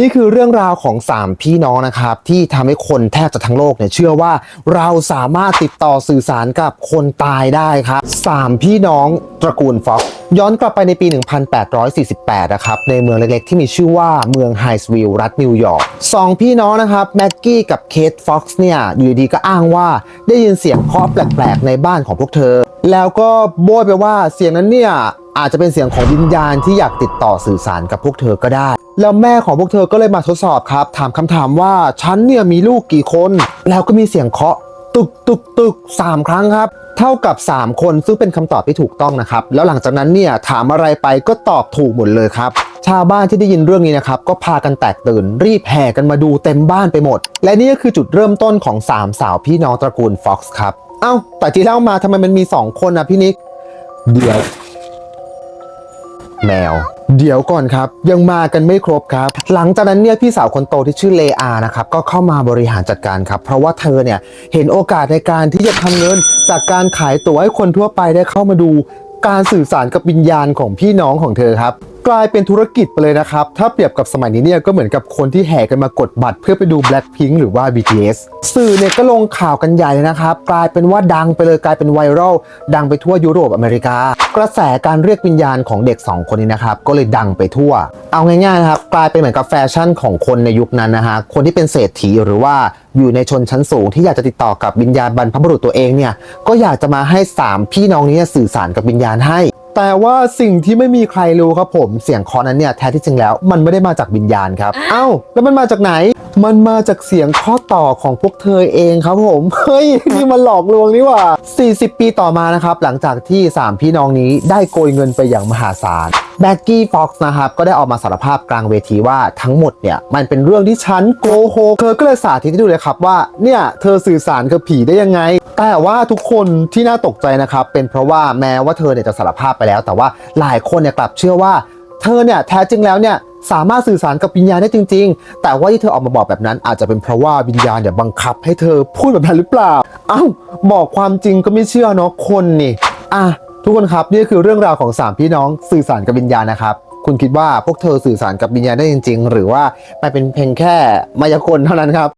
นี่คือเรื่องราวของ 3 พี่น้องนะครับ ที่ทำให้คนแทบจะทั้งโลกเนี่ยเชื่อว่าเราสามารถติดต่อสื่อสารกับคนตายได้ครับ 3 พี่น้องตระกูลฟ็อกซ์ย้อนกลับไปในปี 1848 นะครับ ในเมืองเล็กๆ ที่มีชื่อว่าเมืองไฮส์วิลล์รัฐนิวยอร์กสองพี่น้องนะครับแม็กกี้กับเคทฟ็อกซ์เนี่ยอยู่ดีๆก็อ้างว่าได้ยินเสียงเคาะแปลกๆ ในบ้านของพวกเธอ แล้วก็โบยไปว่าเสียงนั้นเนี่ยอาจจะเป็นเสียงของวิญญาณที่อยากติดต่อสื่อสารกับพวกเธอก็ได้ แล้วแม่ของพวกเธอก็เลยมาทดสอบครับ ถามคำถามว่าฉันเนี่ยมีลูกกี่คน แล้วก็มีเสียงเคาะตึกตึกตึกสามครั้งครับ เท่ากับ 3 คนซึ่งเป็นคำตอบที่ถูกต้องนะครับ แล้วหลังจากนั้นเนี่ยถามอะไรไปก็ตอบถูกหมดเลยครับชาวบ้านที่ได้ยินเรื่องนี้นะครับ ก็พากันแตกตื่น รีบแห่กันมาดูเต็มบ้านไปหมด และนี่ก็คือจุดเริ่มต้นของสามสาวพี่น้องตระกูลฟ็อกซ์ครับ เอ้า แต่ที่เล่ามาทำไมมันมี2คนนะพี่นิก เดี๋ยว แมว เดี๋ยวก่อนครับ ยังมากันไม่ครบครับ หลังจากนั้นเนี่ยพี่สาวคนโตที่ชื่อเลอานะครับ ก็เข้ามาบริหารจัดการครับ เพราะว่าเธอเนี่ยเห็นโอกาสในการที่จะทำเงิน จากการขายตั๋วให้คนทั่วไปได้เข้ามาดู การสื่อสารกับวิญญาณของพี่น้องของเธอครับ กลายเป็นธุรกิจไปเลยนะครับ ถ้าเปรียบกับสมัยนี้เนี่ยก็เหมือนกับคนที่แห่กันมากดบัตรเพื่อไปดู Blackpink หรือว่า BTS สื่อเนี่ยก็ลงข่าวกันใหญ่เลยนะครับ กลายเป็นว่าดังไปเลยกลายเป็นไวรัลดังไปทั่วยุโรปอเมริกา กระแสการเรียกวิญญาณของเด็ก 2 คนนี้นะครับก็เลยดังไปทั่ว เอาง่ายๆนะครับกลายเป็นเหมือนกับแฟชั่นของคนในยุคนั้นนะฮะคนที่เป็นเศรษฐีหรือว่าอยู่ในชนชั้นสูงที่อยากจะติดต่อกับวิญญาณบรรพบุรุษตัวเองเนี่ยก็อยากจะมาให้สามพี่น้องนี้สื่อสารกับวิญญาณให้ แต่ว่าสิ่งที่ไม่มีใครรู้ครับผม เสียงเคอนั้นเนี่ยแท้ที่จริงแล้ว มันไม่ได้มาจากวิญญาณครับ เอ้า แล้วมันมาจากไหน มันมาจากเสียงข้อต่อของพวกเธอเองครับผม เฮ้ย นี่มันหลอกลวงนี่หว่า 40 ปีต่อมานะครับ หลังจากที่ 3 พี่น้องนี้ได้โกยเงินไปอย่างมหาศาล แบ็กกี้ฟ็อกซ์นะครับก็ได้ออกมาสารภาพกลางเวทีว่าทั้งหมดเนี่ยมันเป็นเรื่องที่ฉันโกหกเธอก็เลยสาธิตให้ดูเลยครับว่าเนี่ยเธอสื่อสารกับผีได้ยังไง แต่ว่าทุกคนที่น่าตกใจนะครับเป็นเพราะว่าแม้ว่าเธอเนี่ยจะสารภาพไปแล้ว แต่ว่าหลายคนเนี่ยกลับเชื่อว่า เธอเนี่ยแท้จริงแล้วเนี่ยสามารถสื่อสารกับวิญญาณได้จริง ๆ แต่ว่าที่เธอออกมาบอกแบบนั้น อาจจะเป็นเพราะว่าวิญญาณเนี่ยบังคับให้เธอพูดแบบนั้นหรือเปล่า เอ้าบอกความจริงก็ไม่เชื่อเนาะคนนี่อะ ทุกคนครับนี่คือเรื่องราวของสามพี่น้องสื่อสารกับวิญญาณนะครับ คุณคิดว่าพวกเธอสื่อสารกับวิญญาณได้จริง ๆ หรือว่ามันเป็นเพียงแค่มายากลเท่านั้นครับ